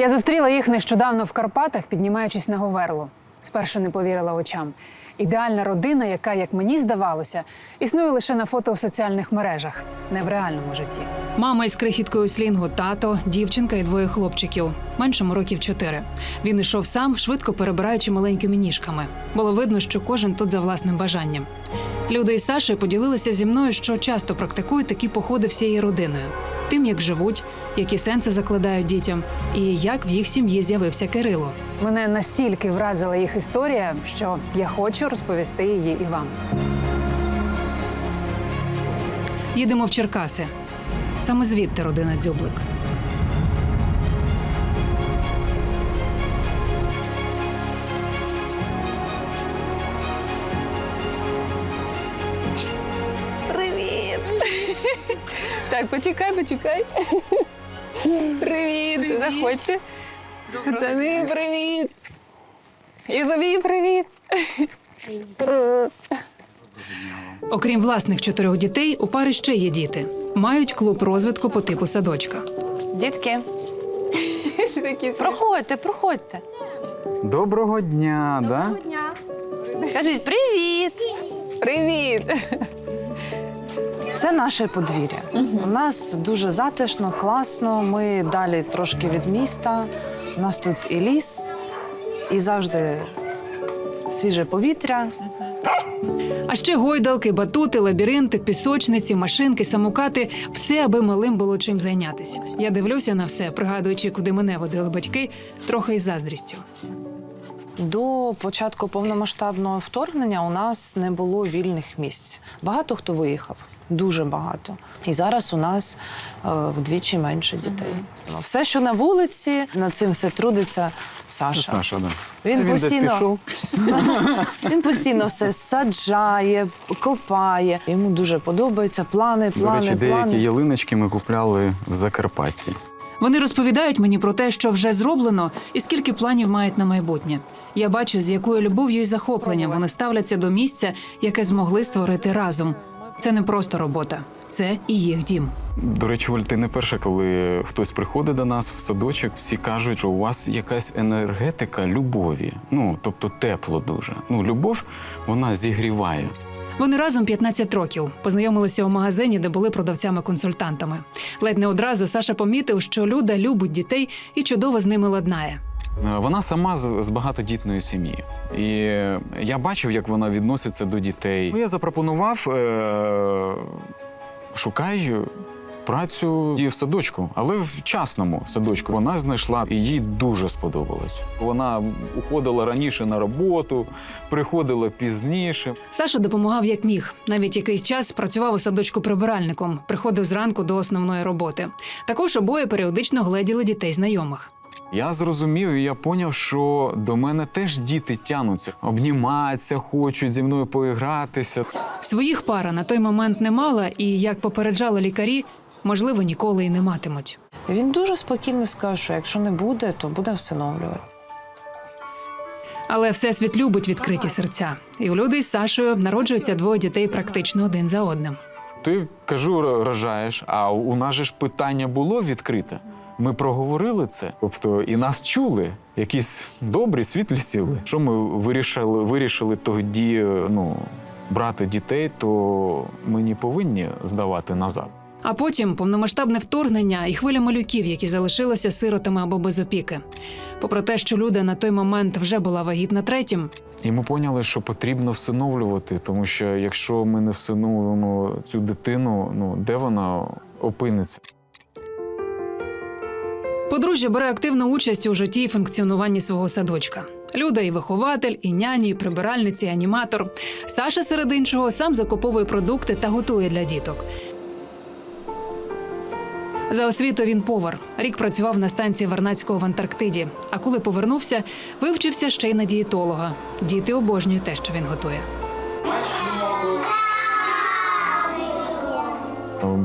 Я зустріла їх нещодавно в Карпатах, піднімаючись на Говерло. Спершу не повірила очам. Ідеальна родина, яка, як мені здавалося, існує лише на фото в соціальних мережах, не в реальному житті. Мама із крихіткою слінгу, тато, дівчинка і двоє хлопчиків, меншому років чотири. Він ішов сам, швидко перебираючи маленькими ніжками. Було видно, що кожен тут за власним бажанням. Люда і Саша поділилися зі мною, що часто практикують такі походи всією родиною, тим, як живуть, які сенси закладають дітям, і як в їх сім'ї з'явився Кирило. Мене настільки вразила їх історія, що я хочу розповісти її і вам. Їдемо в Черкаси. Саме звідти родина Дзюблик. Привіт! Так, почекай, почекай. Привіт! Заходьте. Пацани, привіт! І тобі привіт! Окрім власних чотирьох дітей, у пари ще є діти. Мають клуб розвитку по типу садочка. Дітки, Такі проходьте, проходьте. Доброго дня, да? Кажіть привіт. Привіт! Це наше подвір'я. У нас дуже затишно, класно. Ми далі трошки від міста. У нас тут і ліс, і завжди свіже повітря. А ще гойдалки, батути, лабіринти, пісочниці, машинки, самокати все, аби малим було чим зайнятися. Я дивлюся на все, пригадуючи, куди мене водили батьки, трохи із заздрістю. До початку повномасштабного вторгнення у нас не було вільних місць. Багато хто виїхав, дуже багато. І зараз у нас е, вдвічі менше дітей. Ну, Все, що на вулиці, над цим все трудиться Саша. Це Саша, да. Він Та постійно- Він постійно все саджає, копає. Йому дуже подобається плани, До плани, речі, деякі плани. ялиночки ми купляли в Закарпатті. Вони розповідають мені про те, що вже зроблено, і скільки планів мають на майбутнє. Я бачу, з якою любов'ю і захопленням вони ставляться до місця, яке змогли створити разом. Це не просто робота, це і їх дім. До речі, Оль, ти не перша, коли хтось приходить до нас в садочок, всі кажуть, що у вас якась енергетика любові. Ну, тобто тепло дуже. Ну, любов вона зігріває. Вони разом 15 років познайомилися у магазині, де були продавцями-консультантами. Ледь не одразу Саша помітив, що Люда любить дітей і чудово з ними ладнає. Е, Вона сама з, багатодітної сім'ї. І я бачив, як вона відноситься до дітей. Ну, Я запропонував е- шукай працю в садочку, але в частному садочку. Вона знайшла і їй дуже сподобалось. Вона уходила раніше на роботу, приходила пізніше. Саша допомагав як міг. Навіть якийсь час працював у садочку прибиральником, приходив зранку до основної роботи. Також обоє періодично гледіли дітей знайомих. Я зрозумів, і я поняв, що до мене теж діти тянуться, обніматися, хочуть зі мною поігратися. Своїх пара на той момент не мала, і як попереджали лікарі, можливо, ніколи й не матимуть. Він дуже спокійно сказав, що якщо не буде, то буде всиновлювати. Але всесвіт любить відкриті серця. І у люди з Сашою народжуються двоє дітей практично один за одним. Ти кажу, рожаєш, а у нас же ж питання було відкрите. Ми проговорили це, тобто і нас чули якісь добрі, світлі сили. Що ми вирішили, вирішили тоді ну, брати дітей, то ми не повинні здавати назад. А потім повномасштабне вторгнення і хвиля малюків, які залишилися сиротами або без опіки. Попри те, що Люда на той момент вже була вагітна третім, І ми поняли, що потрібно всиновлювати, тому що якщо ми не всиновлюємо цю дитину, ну де вона опиниться? Подружжя бере активну участь у житті і функціонуванні свого садочка. Люда і вихователь, і няні, і прибиральниця, і аніматор. Саша серед іншого сам закуповує продукти та готує для діток. За освітою він повар. Рік працював на станції Вернацького в Антарктиді. А коли повернувся, вивчився ще й на дієтолога. Діти обожнюють те, що він готує.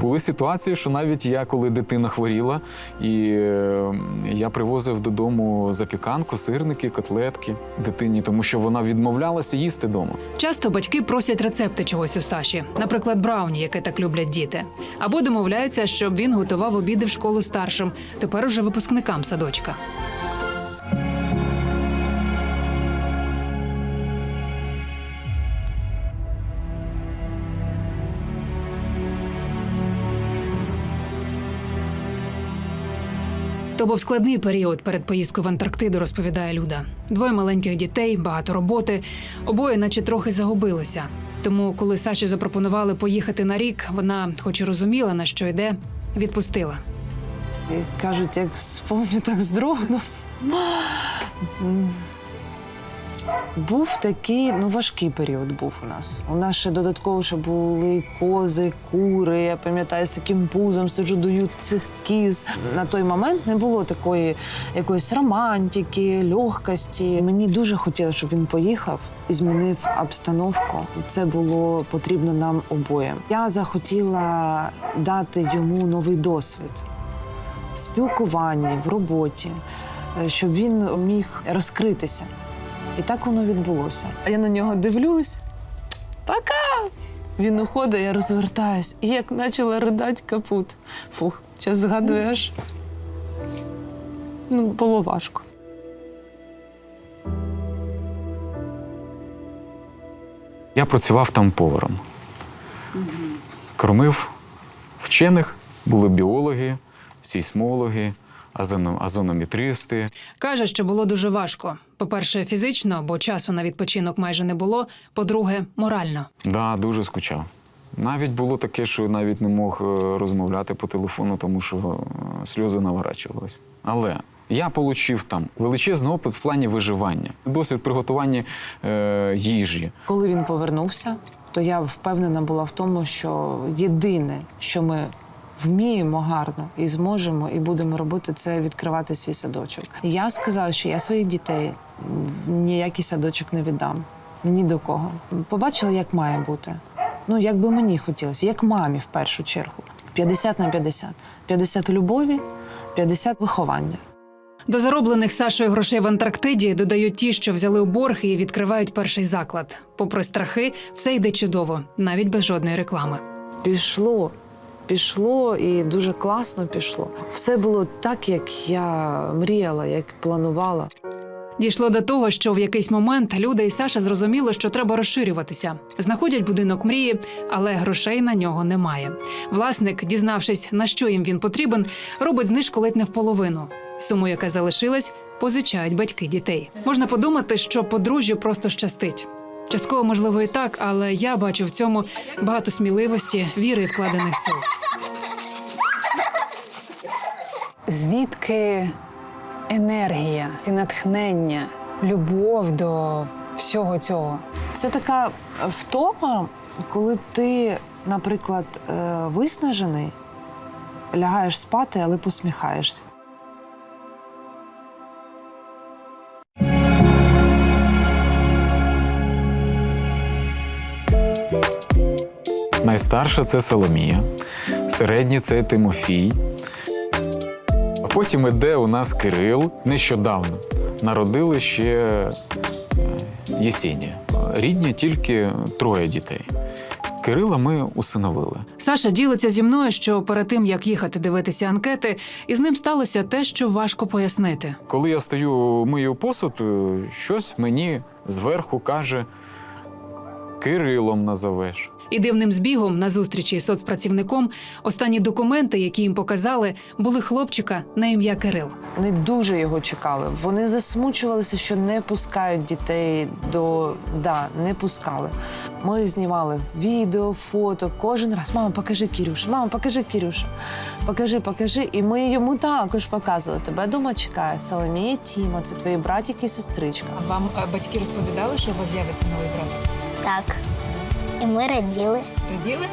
Були ситуації, що навіть я, коли дитина хворіла, і е, я привозив додому запіканку, сирники, котлетки дитині, тому що вона відмовлялася їсти вдома. Часто батьки просять рецепти чогось у Саші, наприклад, брауні, яке так люблять діти, або домовляються, щоб він готував обіди в школу старшим, тепер уже випускникам садочка. То був складний період перед поїздкою в Антарктиду, розповідає Люда. Двоє маленьких дітей, багато роботи, обоє, наче трохи загубилися. Тому, коли Саші запропонували поїхати на рік, вона, хоч і розуміла, на що йде, відпустила. Кажуть, як спомню, так здрогну. Був такий ну, важкий період був у нас. У нас ще додатково ще були кози, кури. Я пам'ятаю, з таким пузом сиджу, даю цих кіз. На той момент не було такої якоїсь романтики, легкості. Мені дуже хотілося, щоб він поїхав і змінив обстановку. Це було потрібно нам обоєм. Я захотіла дати йому новий досвід в спілкуванні, в роботі, е, щоб він міг розкритися. І так воно відбулося. А я на нього дивлюсь. Пока! Він уходить, я розвертаюсь. І як почала ридати капут. Фух, зараз згадуєш. Ну, було важко. Я працював там поваром. Кормив вчених, були біологи, сейсмологи, озоно- озонометристи. Каже, що було дуже важко. По-перше, фізично, бо часу на відпочинок майже не було. По-друге, морально. Да, дуже скучав. Навіть було таке, що навіть не мог е, розмовляти по телефону, тому що е, сльози наворачувалися. Але я отримав там величезний опит в плані виживання, досвід приготування е, їжі. Коли він повернувся, то я впевнена була в тому, що єдине, що ми вміємо гарно і зможемо, і будемо робити, це відкривати свій садочок. Я сказала, що я своїх дітей ніякий садочок не віддам. Ні до кого. Побачила, як має бути. Ну, як би мені хотілося, як мамі в першу чергу. 50 на 50. 50 любові, 50 виховання. До зароблених Сашою грошей в Антарктиді додають ті, що взяли у борг і відкривають перший заклад. Попри страхи, все йде чудово, навіть без жодної реклами. Пішло, пішло і дуже класно пішло. Все було так, як я мріяла, як планувала. Дійшло до того, що в якийсь момент Люда і Саша зрозуміли, що треба розширюватися. Знаходять будинок мрії, але грошей на нього немає. Власник, дізнавшись, на що їм він потрібен, робить знижку ледь не в половину. Суму, яка залишилась, позичають батьки дітей. Можна подумати, що подружжю просто щастить. Частково, можливо, і так, але я бачу в цьому багато сміливості, віри і вкладених сил. Звідки енергія і натхнення, любов до всього цього? Це така втома, коли ти, наприклад, е, виснажений, лягаєш спати, але посміхаєшся. Найстарша це Соломія, середній це Тимофій. Потім іде у нас Кирил нещодавно. Народили ще е, Єсенія. Рідні тільки троє дітей. Кирила ми усиновили. Саша ділиться зі мною, що перед тим як їхати дивитися анкети, із ним сталося те, що важко пояснити. Коли я стою, мию посуд, е, щось мені зверху каже: Кирилом назовеш. І дивним збігом на зустрічі із соцпрацівником останні документи, які їм показали, були хлопчика на ім'я Кирил. Вони дуже його чекали. Вони засмучувалися, що не пускають дітей до да, не пускали. Ми знімали відео, фото кожен раз. Мама, покажи Кірюш, мама, покажи Кірюша. Покажи, покажи. І ми йому також показували. Тебе дома чекає Соломія Тіма, це твої братики і сестричка. Вам батьки розповідали, що у вас з'явиться новий брат? Так. І ми раділи. Раділи?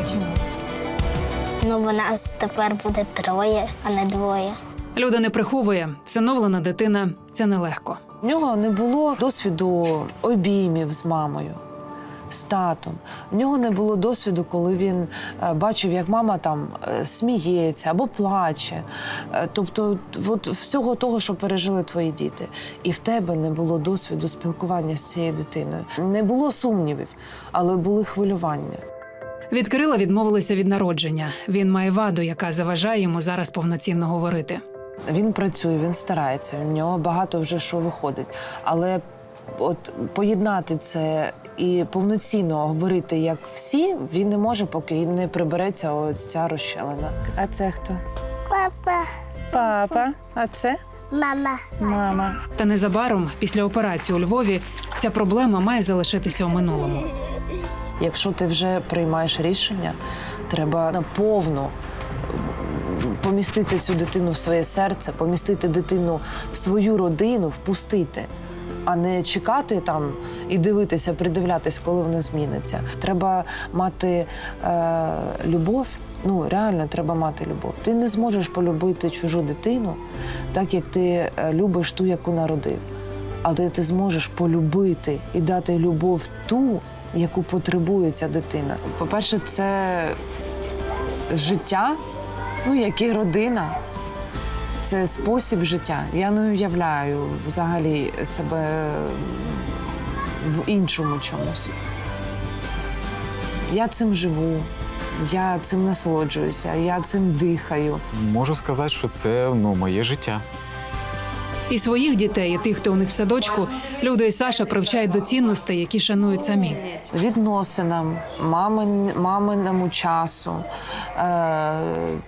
А чому? Ну, бо нас тепер буде троє, а не двоє. Люда не приховує, всиновлена дитина це нелегко. В нього не було досвіду обіймів з мамою. З татом. В нього не було досвіду, коли він е, бачив, як мама там е, сміється або плаче. Е, Тобто, от всього того, що пережили твої діти. І в тебе не було досвіду спілкування з цією дитиною. Не було сумнівів, але були хвилювання. Від Кирила відмовилися від народження. Він має ваду, яка заважає йому зараз повноцінно говорити. Він працює, він старається, в нього багато вже що виходить. Але от поєднати це і повноцінно говорити як всі, він не може, поки не прибереться ось ця розщелина. А це хто? Папа, Папа. А це мама. мама. Та незабаром, після операції у Львові, ця проблема має залишитися у минулому. Якщо ти вже приймаєш рішення, треба наповну помістити цю дитину в своє серце, помістити дитину в свою родину, впустити, а не чекати там і дивитися, придивлятись, коли вона зміниться. Треба мати е, любов. Ну, реально треба мати любов. Ти не зможеш полюбити чужу дитину, так як ти е, любиш ту, яку народив. Але ти зможеш полюбити і дати любов ту, яку потребує ця дитина. По-перше, це життя, ну як і родина. Це спосіб життя. Я не уявляю взагалі себе в іншому чомусь. Я цим живу, я цим насолоджуюся, я цим дихаю. Можу сказати, що це ну, моє життя. І своїх дітей, і тих, хто у них в садочку, Люда і Саша привчають до цінностей, які шанують самі. відносинам, мамин, маминому часу, е,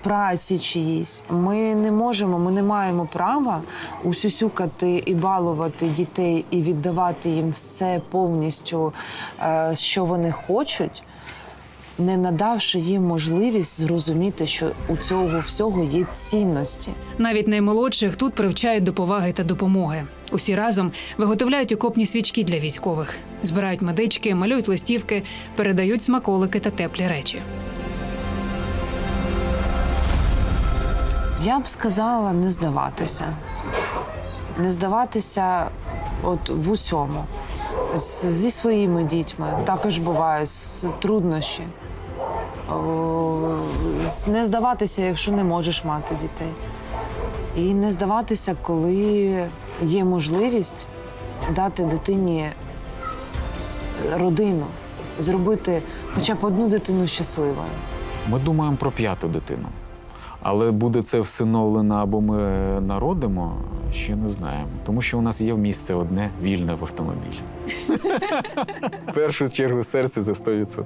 праці чиїсь. Ми не можемо, ми не маємо права усюсюкати і балувати дітей і віддавати їм все повністю, е, що вони хочуть. Не надавши їм можливість зрозуміти, що у цього всього є цінності. Навіть наймолодших тут привчають до поваги та допомоги. Усі разом виготовляють окопні свічки для військових, збирають медички, малюють листівки, передають смаколики та теплі речі. Я б сказала не здаватися. Не здаватися от в усьому. З, зі своїми дітьми також бувають труднощі. Не здаватися, якщо не можеш мати дітей. І не здаватися, коли є можливість дати дитині родину, зробити хоча б одну дитину щасливою. Ми думаємо про п'яту дитину. Але буде це всиновлено або ми народимо, ще не знаємо. Тому що у нас є місце одне вільне в автомобілі. В першу чергу серце за 100%.